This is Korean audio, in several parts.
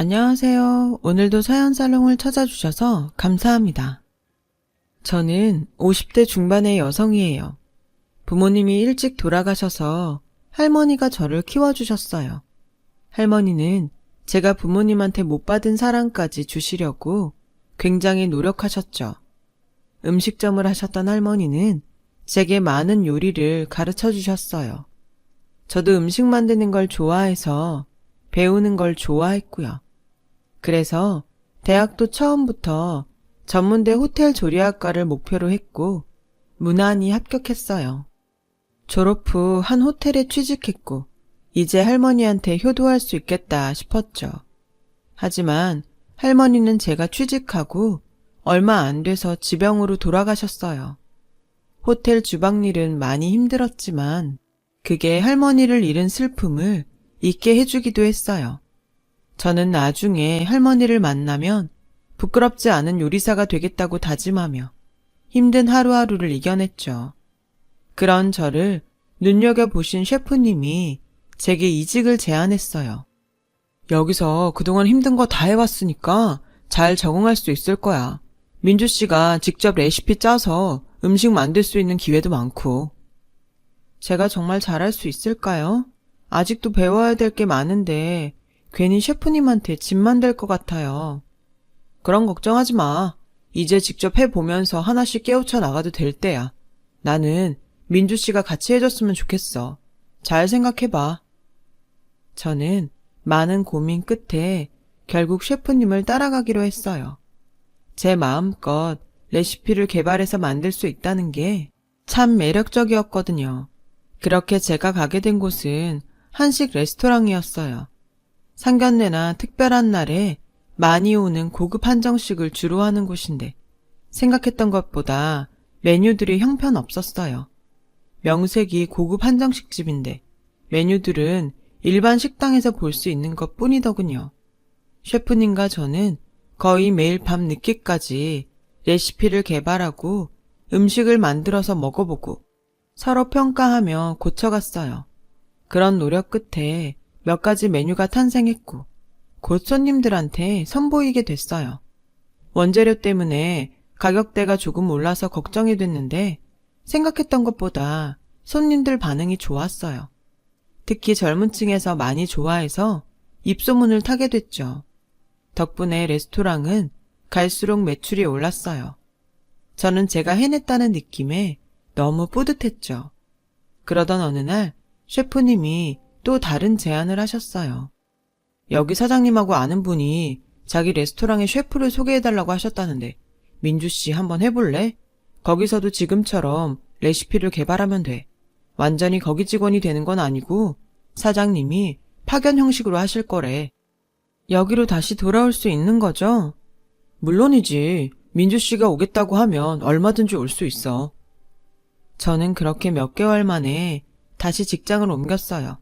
안녕하세요. 오늘도 사연 살롱을 찾아주셔서 감사합니다. 저는 50대 중반의 여성이에요. 부모님이 일찍 돌아가셔서 할머니가 저를 키워주셨어요. 할머니는 제가 부모님한테 못 받은 사랑까지 주시려고 굉장히 노력하셨죠. 음식점을 하셨던 할머니는 제게 많은 요리를 가르쳐 주셨어요. 저도 음식 만드는 걸 좋아해서 배우는 걸 좋아했고요. 그래서 대학도 처음부터 전문대 호텔 조리학과를 목표로 했고 무난히 합격했어요. 졸업 후 한 호텔에 취직했고 이제 할머니한테 효도할 수 있겠다 싶었죠. 하지만 할머니는 제가 취직하고 얼마 안 돼서 지병으로 돌아가셨어요. 호텔 주방 일은 많이 힘들었지만 그게 할머니를 잃은 슬픔을 잊게 해주기도 했어요. 저는 나중에 할머니를 만나면 부끄럽지 않은 요리사가 되겠다고 다짐하며 힘든 하루하루를 이겨냈죠. 그런 저를 눈여겨보신 셰프님이 제게 이직을 제안했어요. 여기서 그동안 힘든 거 다 해왔으니까 잘 적응할 수 있을 거야. 민주 씨가 직접 레시피 짜서 음식 만들 수 있는 기회도 많고. 제가 정말 잘할 수 있을까요? 아직도 배워야 될 게 많은데 괜히 셰프님한테 짐만 될 것 같아요. 그런 걱정하지 마. 이제 직접 해보면서 하나씩 깨우쳐 나가도 될 때야. 나는 민주 씨가 같이 해줬으면 좋겠어. 잘 생각해봐. 저는 많은 고민 끝에 결국 셰프님을 따라가기로 했어요. 제 마음껏 레시피를 개발해서 만들 수 있다는 게 참 매력적이었거든요. 그렇게 제가 가게 된 곳은 한식 레스토랑이었어요. 상견례나 특별한 날에 많이 오는 고급 한정식을 주로 하는 곳인데 생각했던 것보다 메뉴들이 형편없었어요. 명색이 고급 한정식 집인데 메뉴들은 일반 식당에서 볼 수 있는 것 뿐이더군요. 셰프님과 저는 거의 매일 밤 늦게까지 레시피를 개발하고 음식을 만들어서 먹어보고 서로 평가하며 고쳐갔어요. 그런 노력 끝에 몇 가지 메뉴가 탄생했고 곧 손님들한테 선보이게 됐어요. 원재료 때문에 가격대가 조금 올라서 걱정이 됐는데 생각했던 것보다 손님들 반응이 좋았어요. 특히 젊은 층에서 많이 좋아해서 입소문을 타게 됐죠. 덕분에 레스토랑은 갈수록 매출이 올랐어요. 저는 제가 해냈다는 느낌에 너무 뿌듯했죠. 그러던 어느 날 셰프님이 또 다른 제안을 하셨어요. 여기 사장님하고 아는 분이 자기 레스토랑에 셰프를 소개해달라고 하셨다는데 민주 씨 한번 해볼래? 거기서도 지금처럼 레시피를 개발하면 돼. 완전히 거기 직원이 되는 건 아니고 사장님이 파견 형식으로 하실 거래. 여기로 다시 돌아올 수 있는 거죠? 물론이지. 민주 씨가 오겠다고 하면 얼마든지 올 수 있어. 저는 그렇게 몇 개월 만에 다시 직장을 옮겼어요.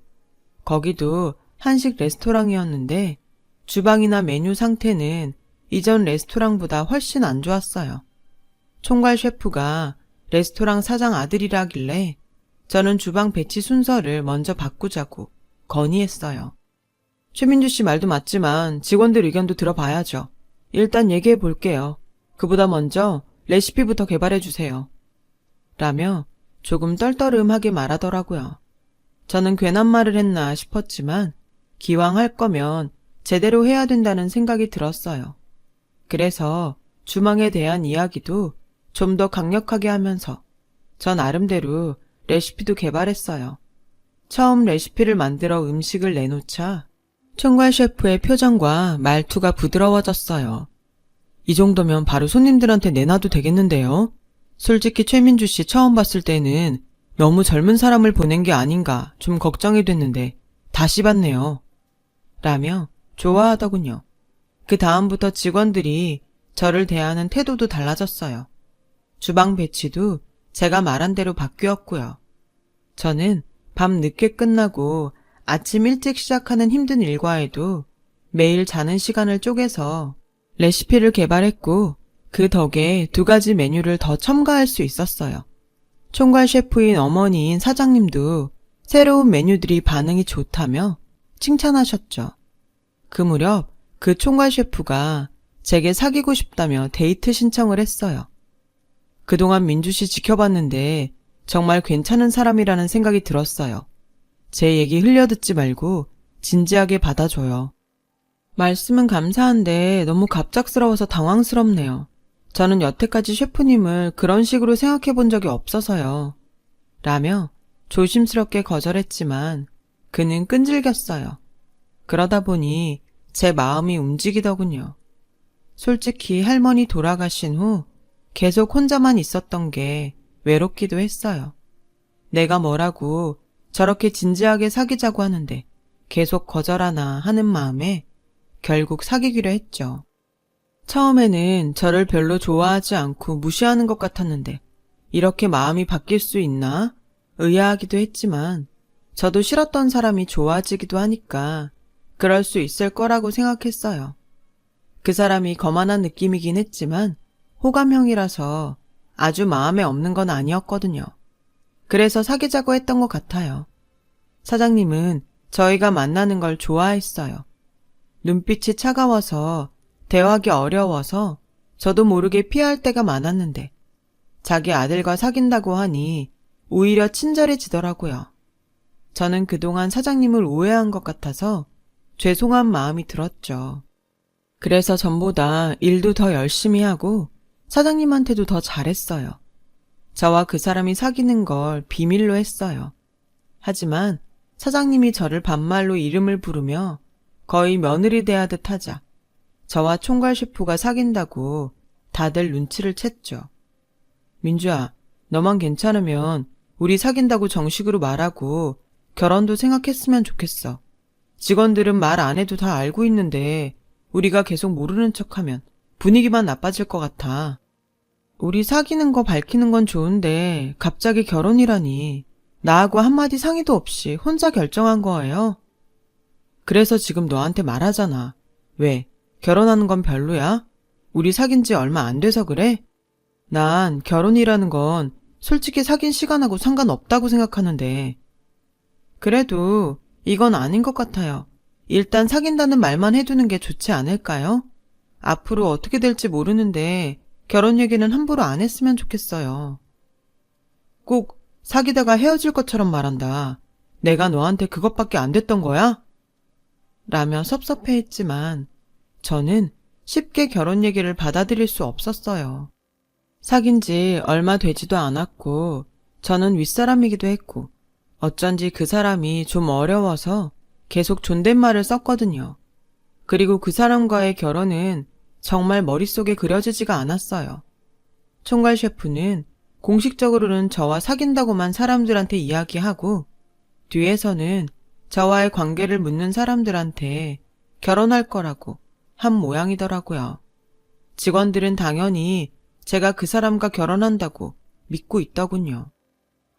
거기도 한식 레스토랑이었는데 주방이나 메뉴 상태는 이전 레스토랑보다 훨씬 안 좋았어요. 총괄 셰프가 레스토랑 사장 아들이라길래 저는 주방 배치 순서를 먼저 바꾸자고 건의했어요. 최민주 씨 말도 맞지만 직원들 의견도 들어봐야죠. 일단 얘기해 볼게요. 그보다 먼저 레시피부터 개발해 주세요. 라며 조금 떨떠름하게 말하더라고요. 저는 괜한 말을 했나 싶었지만 기왕 할 거면 제대로 해야 된다는 생각이 들었어요. 그래서 주망에 대한 이야기도 좀 더 강력하게 하면서 전 나름대로 레시피도 개발했어요. 처음 레시피를 만들어 음식을 내놓자 총괄 셰프의 표정과 말투가 부드러워졌어요. 이 정도면 바로 손님들한테 내놔도 되겠는데요? 솔직히 최민주 씨 처음 봤을 때는 너무 젊은 사람을 보낸 게 아닌가 좀 걱정이 됐는데 다시 봤네요. 라며 좋아하더군요. 그 다음부터 직원들이 저를 대하는 태도도 달라졌어요. 주방 배치도 제가 말한 대로 바뀌었고요. 저는 밤 늦게 끝나고 아침 일찍 시작하는 힘든 일과에도 매일 자는 시간을 쪼개서 레시피를 개발했고 그 덕에 두 가지 메뉴를 더 첨가할 수 있었어요. 총괄 셰프인 어머니인 사장님도 새로운 메뉴들이 반응이 좋다며 칭찬하셨죠. 그 무렵 그 총괄 셰프가 제게 사귀고 싶다며 데이트 신청을 했어요. 그동안 민주 씨 지켜봤는데 정말 괜찮은 사람이라는 생각이 들었어요. 제 얘기 흘려듣지 말고 진지하게 받아줘요. 말씀은 감사한데 너무 갑작스러워서 당황스럽네요. 저는 여태까지 셰프님을 그런 식으로 생각해 본 적이 없어서요. 라며 조심스럽게 거절했지만 그는 끈질겼어요. 그러다 보니 제 마음이 움직이더군요. 솔직히 할머니 돌아가신 후 계속 혼자만 있었던 게 외롭기도 했어요. 내가 뭐라고 저렇게 진지하게 사귀자고 하는데 계속 거절하나 하는 마음에 결국 사귀기로 했죠. 처음에는 저를 별로 좋아하지 않고 무시하는 것 같았는데 이렇게 마음이 바뀔 수 있나 의아하기도 했지만 저도 싫었던 사람이 좋아지기도 하니까 그럴 수 있을 거라고 생각했어요. 그 사람이 거만한 느낌이긴 했지만 호감형이라서 아주 마음에 없는 건 아니었거든요. 그래서 사귀자고 했던 것 같아요. 사장님은 저희가 만나는 걸 좋아했어요. 눈빛이 차가워서 대화하기 어려워서 저도 모르게 피할 때가 많았는데 자기 아들과 사귄다고 하니 오히려 친절해지더라고요. 저는 그동안 사장님을 오해한 것 같아서 죄송한 마음이 들었죠. 그래서 전보다 일도 더 열심히 하고 사장님한테도 더 잘했어요. 저와 그 사람이 사귀는 걸 비밀로 했어요. 하지만 사장님이 저를 반말로 이름을 부르며 거의 며느리 대하듯 하자 저와 총괄 셰프가 사귄다고 다들 눈치를 챘죠. 민주야, 너만 괜찮으면 우리 사귄다고 정식으로 말하고 결혼도 생각했으면 좋겠어. 직원들은 말 안 해도 다 알고 있는데 우리가 계속 모르는 척하면 분위기만 나빠질 것 같아. 우리 사귀는 거 밝히는 건 좋은데 갑자기 결혼이라니 나하고 한마디 상의도 없이 혼자 결정한 거예요. 그래서 지금 너한테 말하잖아. 왜? 결혼하는 건 별로야? 우리 사귄 지 얼마 안 돼서 그래? 난 결혼이라는 건 솔직히 사귄 시간하고 상관없다고 생각하는데. 그래도 이건 아닌 것 같아요. 일단 사귄다는 말만 해두는 게 좋지 않을까요? 앞으로 어떻게 될지 모르는데 결혼 얘기는 함부로 안 했으면 좋겠어요. 꼭 사귀다가 헤어질 것처럼 말한다. 내가 너한테 그것밖에 안 됐던 거야? 라며 섭섭해했지만 저는 쉽게 결혼 얘기를 받아들일 수 없었어요. 사귄 지 얼마 되지도 않았고 저는 윗사람이기도 했고 어쩐지 그 사람이 좀 어려워서 계속 존댓말을 썼거든요. 그리고 그 사람과의 결혼은 정말 머릿속에 그려지지가 않았어요. 총괄 셰프는 공식적으로는 저와 사귄다고만 사람들한테 이야기하고 뒤에서는 저와의 관계를 묻는 사람들한테 결혼할 거라고 한 모양이더라고요. 직원들은 당연히 제가 그 사람과 결혼한다고 믿고 있더군요.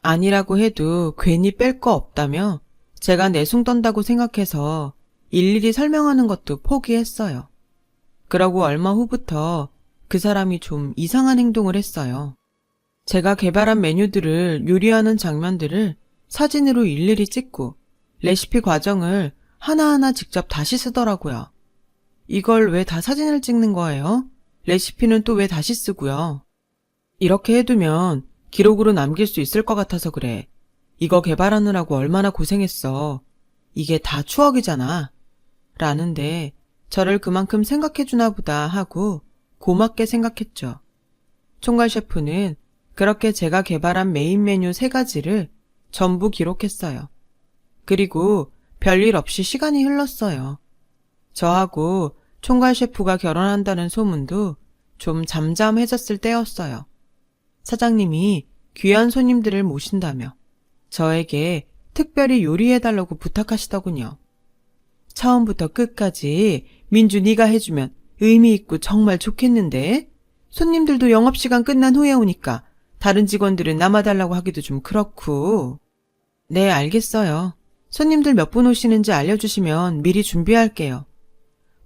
아니라고 해도 괜히 뺄 거 없다며 제가 내숭 떤다고 생각해서 일일이 설명하는 것도 포기했어요. 그러고 얼마 후부터 그 사람이 좀 이상한 행동을 했어요. 제가 개발한 메뉴들을 요리하는 장면들을 사진으로 일일이 찍고 레시피 과정을 하나하나 직접 다시 쓰더라고요. 이걸 왜 다 사진을 찍는 거예요? 레시피는 또 왜 다시 쓰고요? 이렇게 해두면 기록으로 남길 수 있을 것 같아서 그래. 이거 개발하느라고 얼마나 고생했어. 이게 다 추억이잖아. 라는데 저를 그만큼 생각해주나 보다 하고 고맙게 생각했죠. 총괄 셰프는 그렇게 제가 개발한 메인 메뉴 세 가지를 전부 기록했어요. 그리고 별일 없이 시간이 흘렀어요. 저하고 총괄 셰프가 결혼한다는 소문도 좀 잠잠해졌을 때였어요. 사장님이 귀한 손님들을 모신다며 저에게 특별히 요리해달라고 부탁하시더군요. 처음부터 끝까지 민주 네가 해주면 의미 있고 정말 좋겠는데 손님들도 영업시간 끝난 후에 오니까 다른 직원들은 남아달라고 하기도 좀 그렇고 네 알겠어요. 손님들 몇 분 오시는지 알려주시면 미리 준비할게요.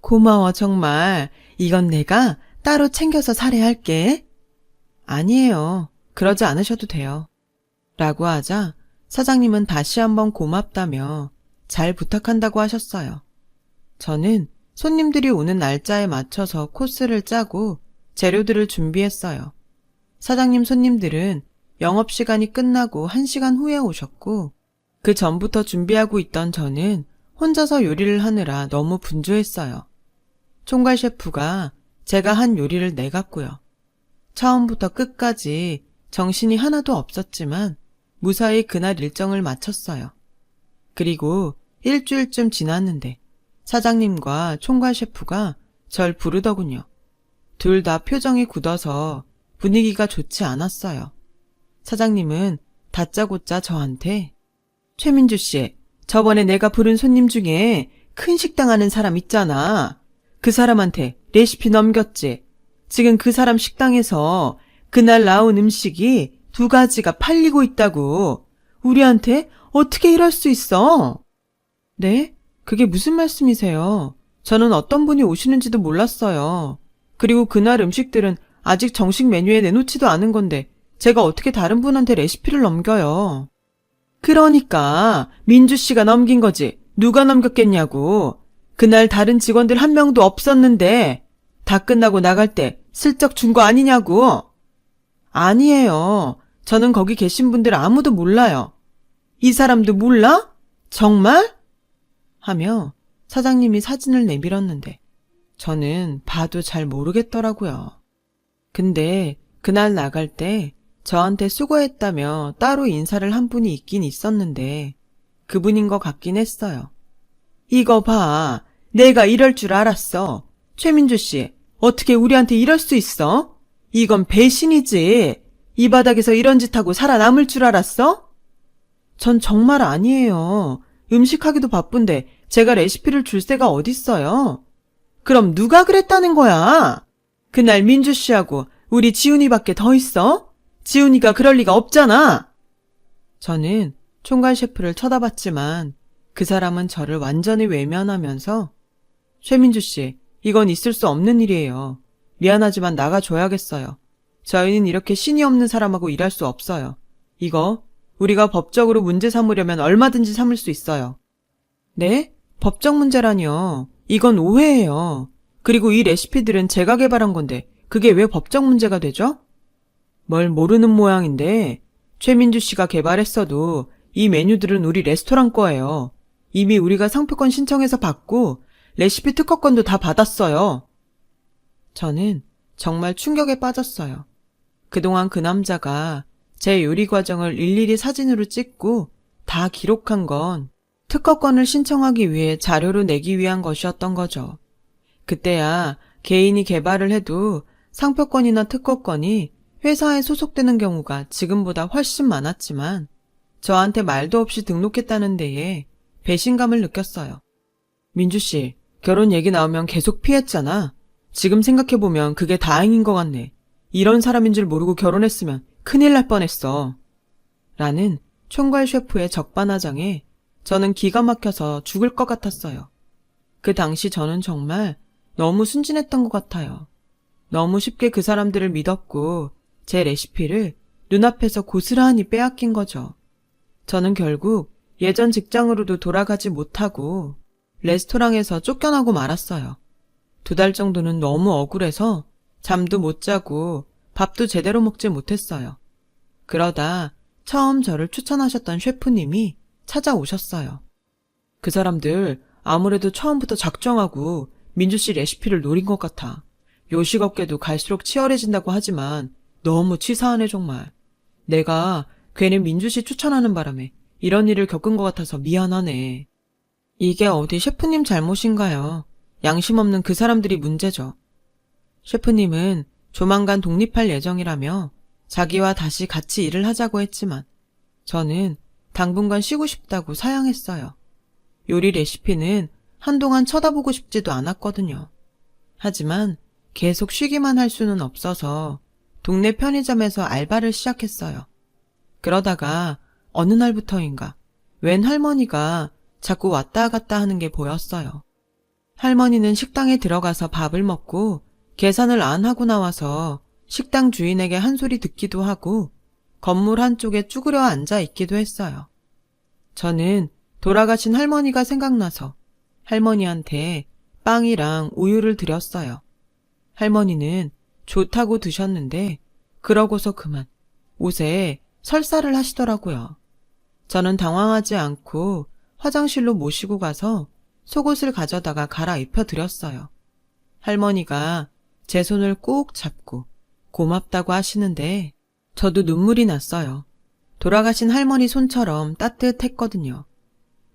고마워 정말 이건 내가 따로 챙겨서 사례할게. 아니에요. 그러지 않으셔도 돼요. 라고 하자 사장님은 다시 한번 고맙다며 잘 부탁한다고 하셨어요. 저는 손님들이 오는 날짜에 맞춰서 코스를 짜고 재료들을 준비했어요. 사장님 손님들은 영업시간이 끝나고 1시간 후에 오셨고, 그 전부터 준비하고 있던 저는 혼자서 요리를 하느라 너무 분주했어요. 총괄 셰프가 제가 한 요리를 내갔고요. 처음부터 끝까지 정신이 하나도 없었지만 무사히 그날 일정을 마쳤어요. 그리고 일주일쯤 지났는데 사장님과 총괄 셰프가 절 부르더군요. 둘 다 표정이 굳어서 분위기가 좋지 않았어요. 사장님은 다짜고짜 저한테 최민주 씨, 저번에 내가 부른 손님 중에 큰 식당 하는 사람 있잖아. 그 사람한테 레시피 넘겼지. 지금 그 사람 식당에서 그날 나온 음식이 두 가지가 팔리고 있다고. 우리한테 어떻게 이럴 수 있어? 네? 그게 무슨 말씀이세요? 저는 어떤 분이 오시는지도 몰랐어요. 그리고 그날 음식들은 아직 정식 메뉴에 내놓지도 않은 건데 제가 어떻게 다른 분한테 레시피를 넘겨요? 그러니까 민주 씨가 넘긴 거지. 누가 넘겼겠냐고. 그날 다른 직원들 한 명도 없었는데 다 끝나고 나갈 때 슬쩍 준 거 아니냐고. 아니에요. 저는 거기 계신 분들 아무도 몰라요. 이 사람도 몰라? 정말? 하며 사장님이 사진을 내밀었는데 저는 봐도 잘 모르겠더라고요. 근데 그날 나갈 때 저한테 수고했다며 따로 인사를 한 분이 있긴 있었는데 그분인 것 같긴 했어요. 이거 봐. 내가 이럴 줄 알았어. 최민주 씨, 어떻게 우리한테 이럴 수 있어? 이건 배신이지. 이 바닥에서 이런 짓 하고 살아남을 줄 알았어? 전 정말 아니에요. 음식하기도 바쁜데 제가 레시피를 줄 새가 어딨어요? 그럼 누가 그랬다는 거야? 그날 민주 씨하고 우리 지훈이밖에 더 있어? 지훈이가 그럴 리가 없잖아. 저는 총괄 셰프를 쳐다봤지만 그 사람은 저를 완전히 외면하면서 최민주 씨, 이건 있을 수 없는 일이에요. 미안하지만 나가줘야겠어요. 저희는 이렇게 신이 없는 사람하고 일할 수 없어요. 이거 우리가 법적으로 문제 삼으려면 얼마든지 삼을 수 있어요. 네? 법적 문제라니요. 이건 오해예요. 그리고 이 레시피들은 제가 개발한 건데 그게 왜 법적 문제가 되죠? 뭘 모르는 모양인데 최민주 씨가 개발했어도 이 메뉴들은 우리 레스토랑 거예요. 이미 우리가 상표권 신청해서 받고 레시피 특허권도 다 받았어요. 저는 정말 충격에 빠졌어요. 그동안 그 남자가 제 요리 과정을 일일이 사진으로 찍고 다 기록한 건 특허권을 신청하기 위해 자료로 내기 위한 것이었던 거죠. 그때야 개인이 개발을 해도 상표권이나 특허권이 회사에 소속되는 경우가 지금보다 훨씬 많았지만 저한테 말도 없이 등록했다는 데에 배신감을 느꼈어요. 민주 씨, 결혼 얘기 나오면 계속 피했잖아. 지금 생각해보면 그게 다행인 것 같네. 이런 사람인 줄 모르고 결혼했으면 큰일 날 뻔했어. 라는 총괄 셰프의 적반하장에 저는 기가 막혀서 죽을 것 같았어요. 그 당시 저는 정말 너무 순진했던 것 같아요. 너무 쉽게 그 사람들을 믿었고 제 레시피를 눈앞에서 고스란히 빼앗긴 거죠. 저는 결국 예전 직장으로도 돌아가지 못하고 레스토랑에서 쫓겨나고 말았어요. 두 달 정도는 너무 억울해서 잠도 못 자고 밥도 제대로 먹지 못했어요. 그러다 처음 저를 추천하셨던 셰프님이 찾아오셨어요. 그 사람들 아무래도 처음부터 작정하고 민주 씨 레시피를 노린 것 같아. 요식업계도 갈수록 치열해진다고 하지만 너무 치사하네 정말. 내가 괜히 민주 씨 추천하는 바람에 이런 일을 겪은 것 같아서 미안하네. 이게 어디 셰프님 잘못인가요? 양심 없는 그 사람들이 문제죠. 셰프님은 조만간 독립할 예정이라며 자기와 다시 같이 일을 하자고 했지만 저는 당분간 쉬고 싶다고 사양했어요. 요리 레시피는 한동안 쳐다보고 싶지도 않았거든요. 하지만 계속 쉬기만 할 수는 없어서 동네 편의점에서 알바를 시작했어요. 그러다가 어느 날부터인가 웬 할머니가 자꾸 왔다 갔다 하는 게 보였어요. 할머니는 식당에 들어가서 밥을 먹고 계산을 안 하고 나와서 식당 주인에게 한 소리 듣기도 하고 건물 한쪽에 쭈그려 앉아 있기도 했어요. 저는 돌아가신 할머니가 생각나서 할머니한테 빵이랑 우유를 드렸어요. 할머니는 좋다고 드셨는데 그러고서 그만 옷에 설사를 하시더라고요. 저는 당황하지 않고 화장실로 모시고 가서 속옷을 가져다가 갈아입혀 드렸어요. 할머니가 제 손을 꼭 잡고 고맙다고 하시는데 저도 눈물이 났어요. 돌아가신 할머니 손처럼 따뜻했거든요.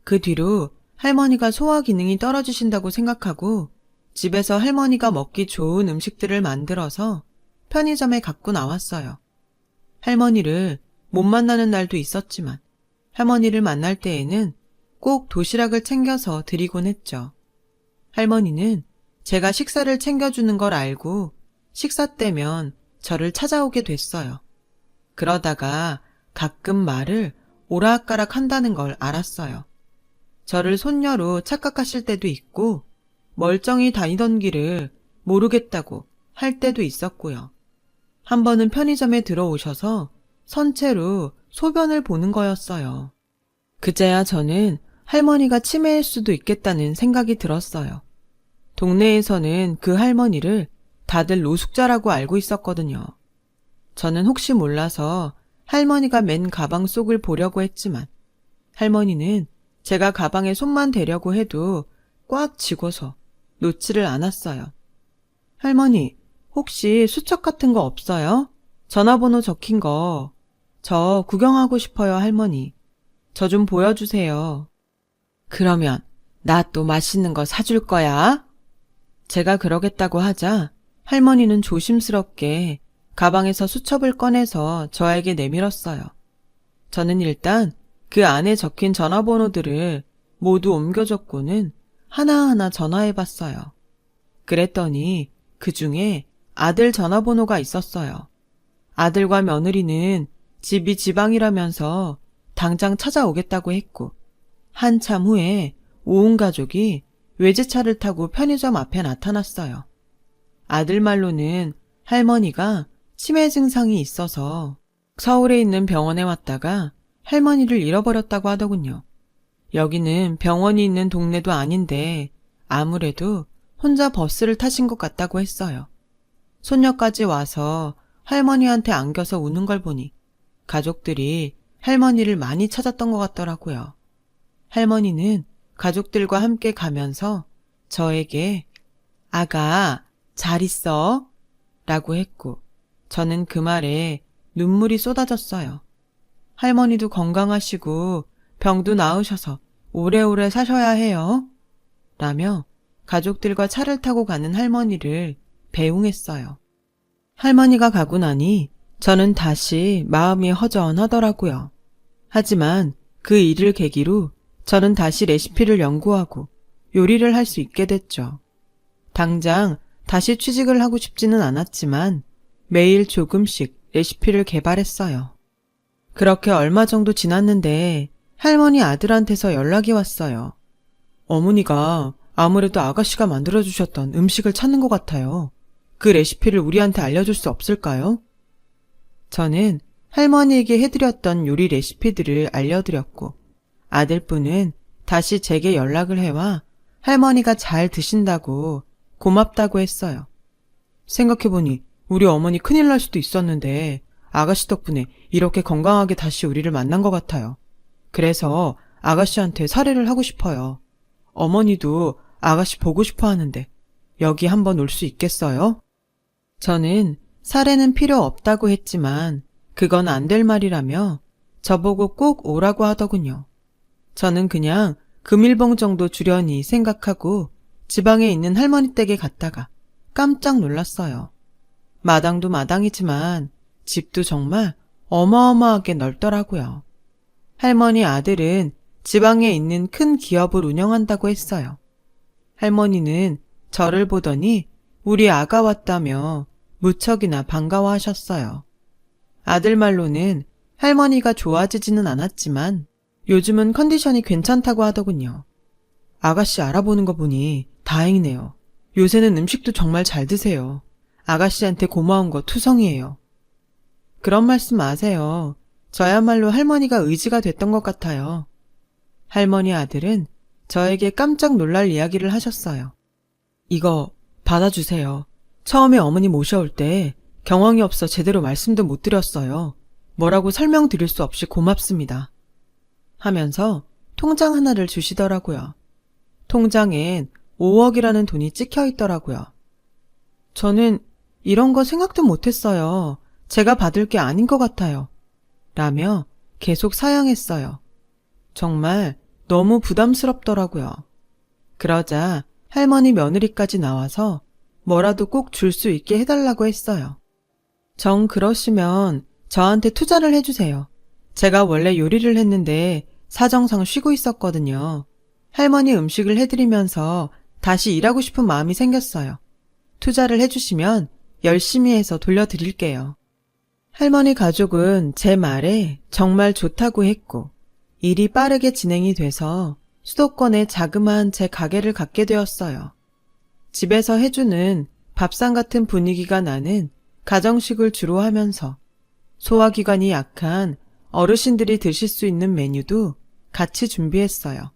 그 뒤로 할머니가 소화 기능이 떨어지신다고 생각하고 집에서 할머니가 먹기 좋은 음식들을 만들어서 편의점에 갖고 나왔어요. 할머니를 못 만나는 날도 있었지만 할머니를 만날 때에는 꼭 도시락을 챙겨서 드리곤 했죠. 할머니는 제가 식사를 챙겨주는 걸 알고 식사 때면 저를 찾아오게 됐어요. 그러다가 가끔 말을 오락가락 한다는 걸 알았어요. 저를 손녀로 착각하실 때도 있고 멀쩡히 다니던 길을 모르겠다고 할 때도 있었고요. 한 번은 편의점에 들어오셔서 선체로 소변을 보는 거였어요. 그제야 저는 할머니가 치매일 수도 있겠다는 생각이 들었어요. 동네에서는 그 할머니를 다들 노숙자라고 알고 있었거든요. 저는 혹시 몰라서 할머니가 맨 가방 속을 보려고 했지만 할머니는 제가 가방에 손만 대려고 해도 꽉 쥐고서 놓지를 않았어요. 할머니, 혹시 수첩 같은 거 없어요? 전화번호 적힌 거. 저 구경하고 싶어요, 할머니. 저 좀 보여주세요. 그러면 나 또 맛있는 거 사줄 거야? 제가 그러겠다고 하자 할머니는 조심스럽게 가방에서 수첩을 꺼내서 저에게 내밀었어요. 저는 일단 그 안에 적힌 전화번호들을 모두 옮겨줬고는 하나하나 전화해 봤어요. 그랬더니 그 중에 아들 전화번호가 있었어요. 아들과 며느리는 집이 지방이라면서 당장 찾아오겠다고 했고, 한참 후에 온 가족이 외제차를 타고 편의점 앞에 나타났어요. 아들 말로는 할머니가 치매 증상이 있어서 서울에 있는 병원에 왔다가 할머니를 잃어버렸다고 하더군요. 여기는 병원이 있는 동네도 아닌데 아무래도 혼자 버스를 타신 것 같다고 했어요. 손녀까지 와서 할머니한테 안겨서 우는 걸 보니 가족들이 할머니를 많이 찾았던 것 같더라고요. 할머니는 가족들과 함께 가면서 저에게 아가, 잘 있어? 라고 했고, 저는 그 말에 눈물이 쏟아졌어요. 할머니도 건강하시고 병도 나으셔서 오래오래 사셔야 해요. 라며 가족들과 차를 타고 가는 할머니를 배웅했어요. 할머니가 가고 나니 저는 다시 마음이 허전하더라고요. 하지만 그 일을 계기로 저는 다시 레시피를 연구하고 요리를 할 수 있게 됐죠. 당장 다시 취직을 하고 싶지는 않았지만 매일 조금씩 레시피를 개발했어요. 그렇게 얼마 정도 지났는데 할머니 아들한테서 연락이 왔어요. 어머니가 아무래도 아가씨가 만들어주셨던 음식을 찾는 것 같아요. 그 레시피를 우리한테 알려줄 수 없을까요? 저는 할머니에게 해드렸던 요리 레시피들을 알려드렸고, 아들분은 다시 제게 연락을 해와 할머니가 잘 드신다고 고맙다고 했어요. 생각해보니 우리 어머니 큰일 날 수도 있었는데 아가씨 덕분에 이렇게 건강하게 다시 우리를 만난 것 같아요. 그래서 아가씨한테 사례를 하고 싶어요. 어머니도 아가씨 보고 싶어 하는데 여기 한번 올 수 있겠어요? 저는 사례는 필요 없다고 했지만 그건 안 될 말이라며 저보고 꼭 오라고 하더군요. 저는 그냥 금일봉 정도 주려니 생각하고 지방에 있는 할머니 댁에 갔다가 깜짝 놀랐어요. 마당도 마당이지만 집도 정말 어마어마하게 넓더라고요. 할머니 아들은 지방에 있는 큰 기업을 운영한다고 했어요. 할머니는 저를 보더니 우리 아가 왔다며 무척이나 반가워하셨어요. 아들 말로는 할머니가 좋아지지는 않았지만 요즘은 컨디션이 괜찮다고 하더군요. 아가씨 알아보는 거 보니 다행이네요. 요새는 음식도 정말 잘 드세요. 아가씨한테 고마운 거 투성이에요. 그런 말씀 마세요. 저야말로 할머니가 의지가 됐던 것 같아요. 할머니 아들은 저에게 깜짝 놀랄 이야기를 하셨어요. 이거 받아주세요. 처음에 어머니 모셔올 때 경황이 없어 제대로 말씀도 못 드렸어요. 뭐라고 설명드릴 수 없이 고맙습니다. 하면서 통장 하나를 주시더라고요. 통장엔 5억이라는 돈이 찍혀 있더라고요. 저는 이런 거 생각도 못했어요. 제가 받을 게 아닌 것 같아요. 라며 계속 사양했어요. 정말 너무 부담스럽더라고요. 그러자 할머니 며느리까지 나와서 뭐라도 꼭 줄 수 있게 해달라고 했어요. 정 그러시면 저한테 투자를 해주세요. 제가 원래 요리를 했는데 사정상 쉬고 있었거든요. 할머니 음식을 해드리면서 다시 일하고 싶은 마음이 생겼어요. 투자를 해주시면 열심히 해서 돌려드릴게요. 할머니 가족은 제 말에 정말 좋다고 했고, 일이 빠르게 진행이 돼서 수도권에 자그마한 제 가게를 갖게 되었어요. 집에서 해주는 밥상 같은 분위기가 나는 가정식을 주로 하면서 소화기관이 약한 어르신들이 드실 수 있는 메뉴도 같이 준비했어요.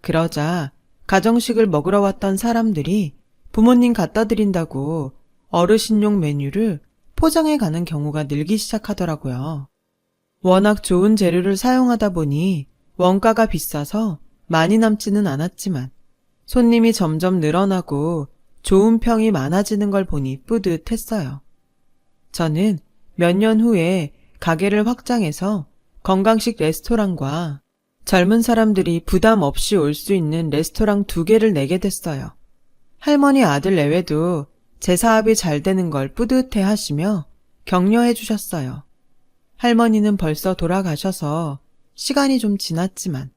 그러자 가정식을 먹으러 왔던 사람들이 부모님 갖다 드린다고 어르신용 메뉴를 포장해 가는 경우가 늘기 시작하더라고요. 워낙 좋은 재료를 사용하다 보니 원가가 비싸서 많이 남지는 않았지만 손님이 점점 늘어나고 좋은 평이 많아지는 걸 보니 뿌듯했어요. 저는 몇 년 후에 가게를 확장해서 건강식 레스토랑과 젊은 사람들이 부담 없이 올 수 있는 레스토랑 두 개를 내게 됐어요. 할머니 아들 내외도 제 사업이 잘 되는 걸 뿌듯해 하시며 격려해 주셨어요. 할머니는 벌써 돌아가셔서 시간이 좀 지났지만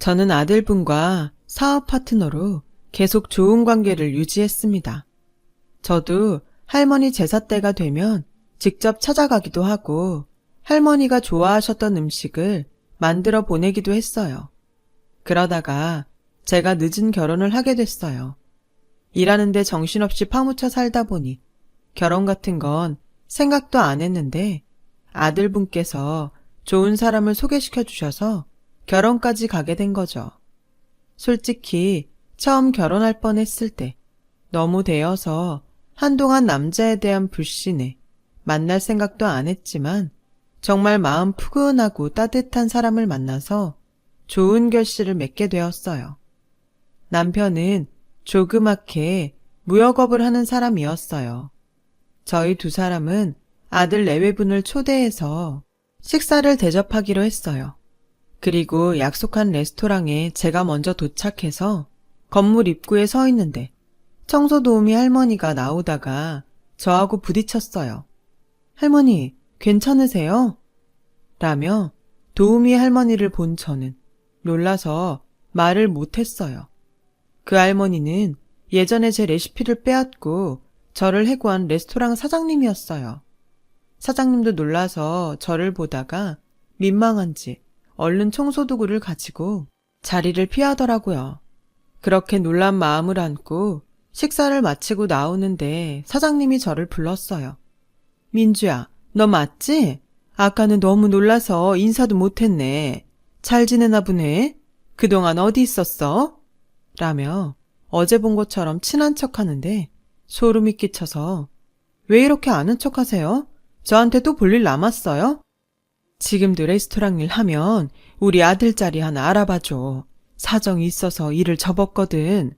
저는 아들분과 사업 파트너로 계속 좋은 관계를 유지했습니다. 저도 할머니 제사 때가 되면 직접 찾아가기도 하고 할머니가 좋아하셨던 음식을 만들어 보내기도 했어요. 그러다가 제가 늦은 결혼을 하게 됐어요. 일하는데 정신없이 파묻혀 살다 보니 결혼 같은 건 생각도 안 했는데 아들분께서 좋은 사람을 소개시켜 주셔서 결혼까지 가게 된 거죠. 솔직히 처음 결혼할 뻔 했을 때 너무 되어서 한동안 남자에 대한 불신에 만날 생각도 안 했지만 정말 마음 푸근하고 따뜻한 사람을 만나서 좋은 결실을 맺게 되었어요. 남편은 조그맣게 무역업을 하는 사람이었어요. 저희 두 사람은 아들 내외분을 초대해서 식사를 대접하기로 했어요. 그리고 약속한 레스토랑에 제가 먼저 도착해서 건물 입구에 서 있는데 청소 도우미 할머니가 나오다가 저하고 부딪혔어요. 할머니, 괜찮으세요? 라며 도우미 할머니를 본 저는 놀라서 말을 못했어요. 그 할머니는 예전에 제 레시피를 빼앗고 저를 해고한 레스토랑 사장님이었어요. 사장님도 놀라서 저를 보다가 민망한지 얼른 청소도구를 가지고 자리를 피하더라고요. 그렇게 놀란 마음을 안고 식사를 마치고 나오는데 사장님이 저를 불렀어요. 민주야, 너 맞지? 아까는 너무 놀라서 인사도 못했네. 잘 지내나 보네. 그동안 어디 있었어? 라며 어제 본 것처럼 친한 척 하는데 소름이 끼쳐서 왜 이렇게 아는 척 하세요? 저한테 또 볼 일 남았어요? 지금도 레스토랑 일 하면 우리 아들 자리 하나 알아봐줘. 사정이 있어서 일을 접었거든.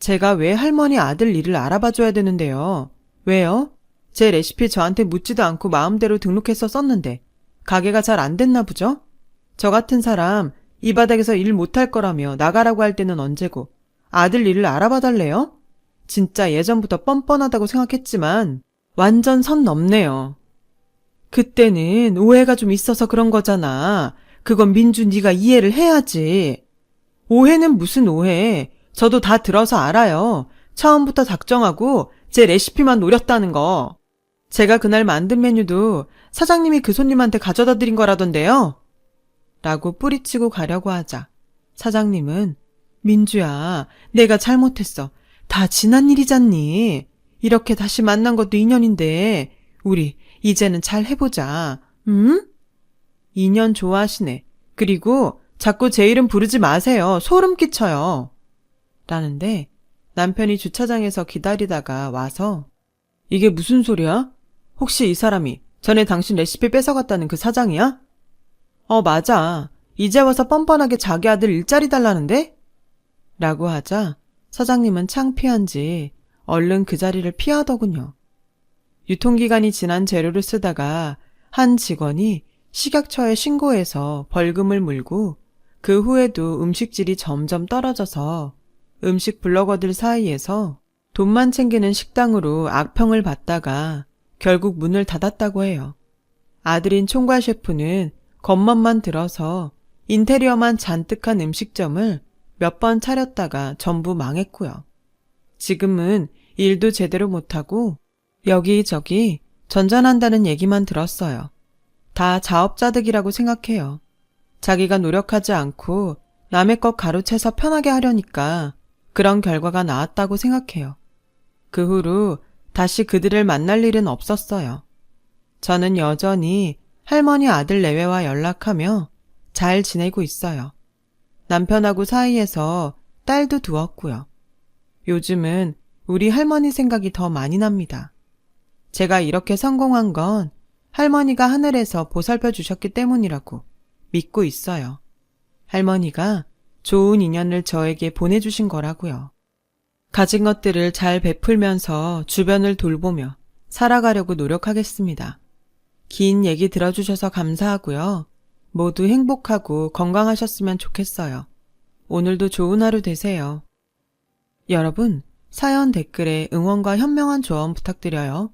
제가 왜 할머니 아들 일을 알아봐줘야 되는데요? 왜요? 제 레시피 저한테 묻지도 않고 마음대로 등록해서 썼는데 가게가 잘 안 됐나 보죠? 저 같은 사람 이 바닥에서 일 못할 거라며 나가라고 할 때는 언제고 아들 일을 알아봐 달래요? 진짜 예전부터 뻔뻔하다고 생각했지만 완전 선 넘네요. 그때는 오해가 좀 있어서 그런 거잖아. 그건 민주 네가 이해를 해야지. 오해는 무슨 오해. 저도 다 들어서 알아요. 처음부터 작정하고 제 레시피만 노렸다는 거. 제가 그날 만든 메뉴도 사장님이 그 손님한테 가져다 드린 거라던데요. 라고 뿌리치고 가려고 하자 사장님은 민주야, 내가 잘못했어. 다 지난 일이잖니. 이렇게 다시 만난 것도 인연인데 우리 이제는 잘 해보자. 응? 인연 좋아하시네. 그리고 자꾸 제 이름 부르지 마세요. 소름 끼쳐요. 라는데 남편이 주차장에서 기다리다가 와서 이게 무슨 소리야? 혹시 이 사람이 전에 당신 레시피 뺏어갔다는 그 사장이야? 어, 맞아. 이제 와서 뻔뻔하게 자기 아들 일자리 달라는데? 라고 하자 사장님은 창피한지 얼른 그 자리를 피하더군요. 유통기간이 지난 재료를 쓰다가 한 직원이 식약처에 신고해서 벌금을 물고 그 후에도 음식질이 점점 떨어져서 음식 블로거들 사이에서 돈만 챙기는 식당으로 악평을 받다가 결국 문을 닫았다고 해요. 아들인 총괄 셰프는 겉멋만 들어서 인테리어만 잔뜩한 음식점을 몇 번 차렸다가 전부 망했고요. 지금은 일도 제대로 못하고 여기저기 전전한다는 얘기만 들었어요. 다 자업자득이라고 생각해요. 자기가 노력하지 않고 남의 것 가로채서 편하게 하려니까 그런 결과가 나왔다고 생각해요. 그 후로 다시 그들을 만날 일은 없었어요. 저는 여전히 할머니 아들 내외와 연락하며 잘 지내고 있어요. 남편하고 사이에서 딸도 두었고요. 요즘은 우리 할머니 생각이 더 많이 납니다. 제가 이렇게 성공한 건 할머니가 하늘에서 보살펴 주셨기 때문이라고 믿고 있어요. 할머니가 좋은 인연을 저에게 보내주신 거라고요. 가진 것들을 잘 베풀면서 주변을 돌보며 살아가려고 노력하겠습니다. 긴 얘기 들어주셔서 감사하고요. 모두 행복하고 건강하셨으면 좋겠어요. 오늘도 좋은 하루 되세요. 여러분, 사연 댓글에 응원과 현명한 조언 부탁드려요.